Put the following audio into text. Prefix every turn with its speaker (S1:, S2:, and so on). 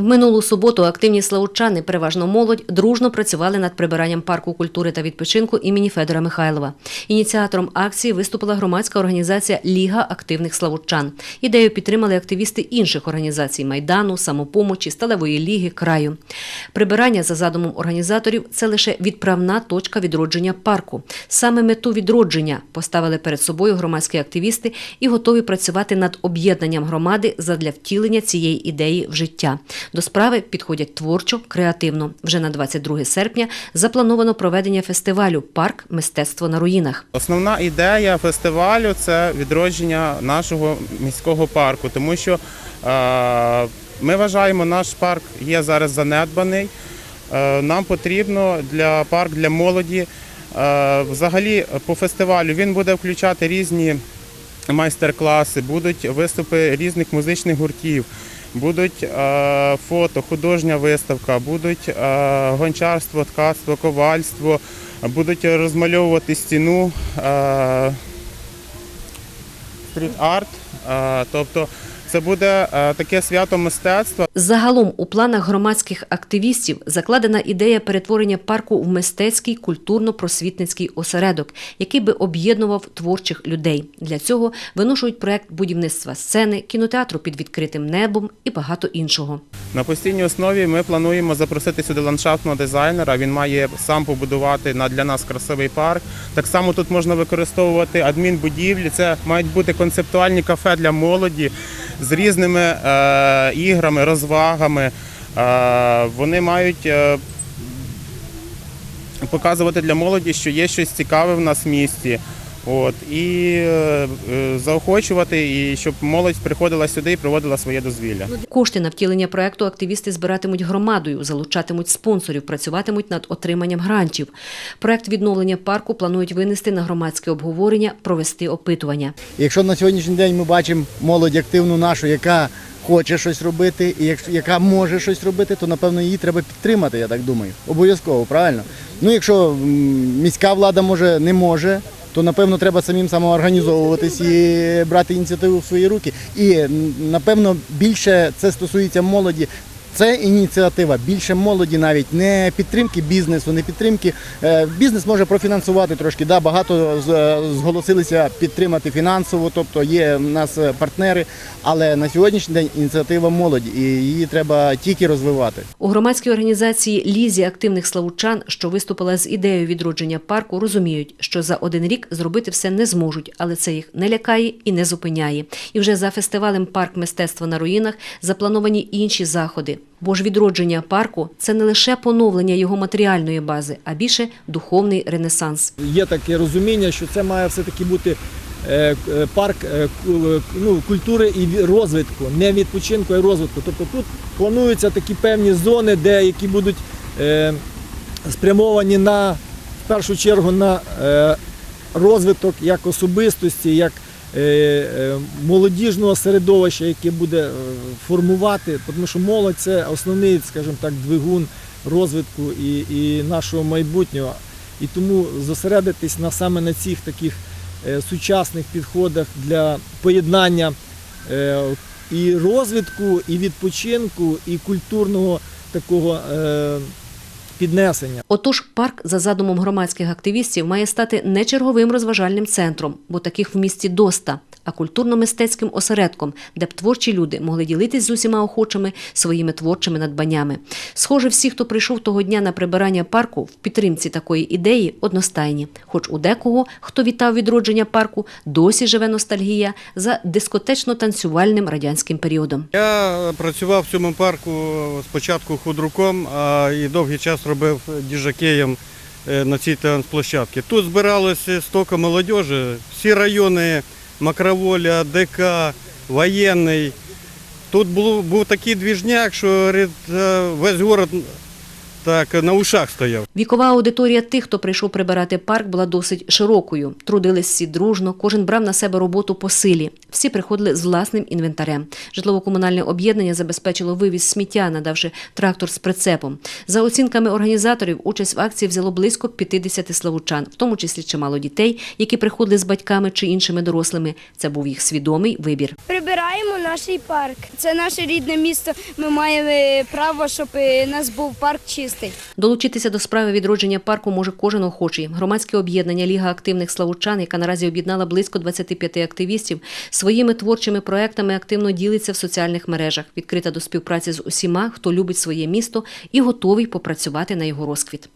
S1: В минулу суботу активні славучани, переважно молодь, дружно працювали над прибиранням парку культури та відпочинку імені Федора Михайлова. Ініціатором акції виступила громадська організація Ліга активних славучан. Ідею підтримали активісти інших організацій майдану, самопомочі, сталевої ліги, краю. Прибирання за задумом організаторів це лише відправна точка відродження парку. Саме мету відродження поставили перед собою громадські активісти і готові працювати над об'єднанням громади задля втілення цієї ідеї в життя. До справи підходять творчо, креативно. Вже на 22 серпня заплановано проведення фестивалю Парк мистецтво на руїнах.
S2: Основна ідея фестивалю це відродження нашого міського парку, тому що е, ми вважаємо, наш парк є зараз занедбаний. Е, нам потрібно для парк для молоді. Е, взагалі по фестивалю він буде включати різні майстер-класи, будуть виступи різних музичних гуртів. Будуть фото, художня виставка, будуть гончарство, ткацтво, ковальство, будуть розмальовувати стіну, стріт-арт. Тобто це буде е, таке свято мистецтва.
S1: Загалом у планах громадських активістів закладена ідея перетворення парку в мистецький культурно-просвітницький осередок, який би об'єднував творчих людей. Для цього виношують проект будівництва сцени, кінотеатру під відкритим небом і багато іншого.
S2: На постійній основі ми плануємо запросити сюди ландшафтного дизайнера. Він має сам побудувати на для нас красивий парк. Так само тут можна використовувати адмінбудівлі. Це мають бути концептуальні кафе для молоді з різними е, іграми, розвагами. Е, вони мають е, показувати для молоді, що є щось цікаве в нас в місті. От, і е, е, заохочувати, і щоб молодь приходила сюди і проводила своє дозвілля.
S1: Кошти на втілення проекту активісти збиратимуть громадою, залучатимуть спонсорів, працюватимуть над отриманням грантів. Проект відновлення парку планують винести на громадське обговорення, провести опитування.
S3: Якщо на сьогоднішній день ми бачимо молодь активну нашу, яка хоче щось робити, і як- яка може щось робити, то напевно її треба підтримати, я так думаю. Обов'язково, правильно? Ну, якщо міська влада може не може, то напевно треба самим самоорганізовуватись і брати ініціативу в свої руки. І напевно більше це стосується молоді. Це ініціатива більше молоді, навіть не підтримки бізнесу, не підтримки. Е, Бізнес може профінансувати трошки. Да, багато зголосилися підтримати фінансово, тобто є в нас е, партнери. Але на сьогоднішній день ініціатива молоді, і її треба тільки розвивати.
S1: У громадській організації Лізі активних славучан, що виступила з ідеєю відродження парку, розуміють, що за один рік зробити все не зможуть, але це їх не лякає і не зупиняє. І вже за фестивалем Парк мистецтва на руїнах заплановані інші заходи. Бо ж відродження парку це не лише поновлення його матеріальної бази, а більше духовний ренесанс.
S4: Є таке розуміння, що це має все-таки бути е, е, парк е, ну, культури і розвитку, не відпочинку, а розвитку. Тобто тут плануються такі певні зони, де які будуть спрямовані на в першу чергу на розвиток як особистості, як молодіжного середовища, яке буде е, формувати, тому що молодь це основний, скажімо так, двигун розвитку і, і нашого майбутнього. І тому зосередитись на саме на цих таких е, сучасних підходах для поєднання е, і розвитку, і відпочинку, і культурного такого е, піднесення.
S1: Отож, парк за задумом громадських активістів має стати не черговим розважальним центром, бо таких в місті доста, а культурно-мистецьким осередком, де б творчі люди могли ділитись з усіма охочими своїми творчими надбаннями. Схоже, всі, хто прийшов того дня на прибирання парку в підтримці такої ідеї, одностайні. Хоч у декого, хто вітав відродження парку, досі живе ностальгія за дискотечно-танцювальним радянським періодом.
S5: Я працював в цьому парку спочатку худруком, і довгий час робив діжакеєм е, на цій танцплощадці. Тут збиралося стільки молодіжі, всі райони Макроволя, ДК, Воєнний. Тут був, був такий двіжняк, що весь город так на ушах стояв.
S1: Вікова аудиторія тих, хто прийшов прибирати парк, була досить широкою. Трудились всі дружно, кожен брав на себе роботу по силі. Всі приходили з власним інвентарем. Житлово-комунальне об'єднання забезпечило вивіз сміття, надавши трактор з прицепом. За оцінками організаторів, участь в акції взяло близько 50 славучан, в тому числі чимало дітей, які приходили з батьками чи іншими дорослими. Це був їх свідомий вибір.
S6: Прибираємо наш парк. Це наше рідне місто. Ми маємо право, щоб у нас був парк чистий.
S1: Долучитися до справи відродження парку може кожен охочий. Громадське об'єднання Ліга активних славучан, яка наразі об'єднала близько 25 активістів, своїми творчими проектами активно ділиться в соціальних мережах, відкрита до співпраці з усіма, хто любить своє місто і готовий попрацювати на його розквіт.